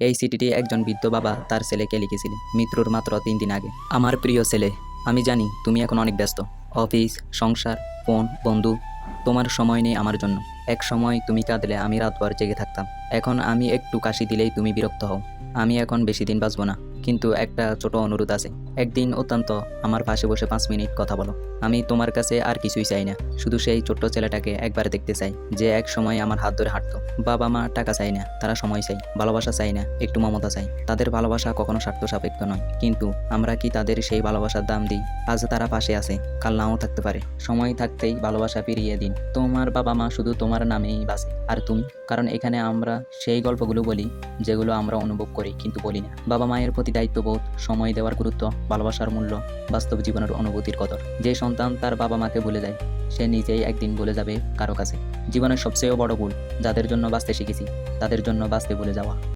এই চিঠিটি একজন বৃদ্ধ বাবা তার ছেলেকে লিখেছিল মৃত্যুর মাত্র তিন দিন আগে। আমার প্রিয় ছেলে, আমি জানি তুমি এখন অনেক ব্যস্ত। অফিস, সংসার, ফোন, বন্ধু, তোমার সময় নেই আমার জন্য। এক সময় তুমি কাঁদলে আমি রাতভর জেগে থাকতাম। এখন আমি একটু কাশি দিলেই তুমি বিরক্ত হও। আমি এখন বেশি দিন বাঁচবো না। কিন্তু একটা ছোট অনুরোধ আছে। একদিন অত্যন্ত আমার পাশে বসে পাঁচ মিনিট কথা বলো। আমি তোমার কাছে আর কিছুই চাই না। শুধু সেই ছোট্ট ছেলেটাকে একবার দেখতে চাই, যে এক সময় আমার হাত ধরে হাঁটতো। বাবা মা টাকা চাই না, তারা সময় চাই ভালোবাসা চাই না, একটু মমতা চাই তাদের ভালোবাসা কখনো স্বার্থ সাপেক্ষ নয়। কিন্তু আমরা কি তাদের সেই ভালোবাসার দাম দিই? আজ তারা পাশে আছে, কাল নাও থাকতে পারে। সময় থাকতেই ভালোবাসা ফিরিয়ে দিন। তোমার বাবা মা শুধু তোমার নামেই বাসে আর তুমি? কারণ এখানে আমরা সেই গল্পগুলো বলি, যেগুলো আমরা অনুভব করি, কিন্তু বলি না। বাবা মায়ের প্রতি দায়িত্ববোধ, সময় দেওয়ার গুরুত্ব, ভালোবাসার মূল্য, বাস্তব জীবনের অনুভূতির কদর। যে সন্তান তার বাবা মাকে ভুলে যায়, সে নিজেই একদিন বলে যাবে কারও কাছে। জীবনের সবচেয়ে বড় ভুল, যাদের জন্য বাঁচতে শিখেছি, তাদের জন্য বাঁচতে ভুলে যাওয়া।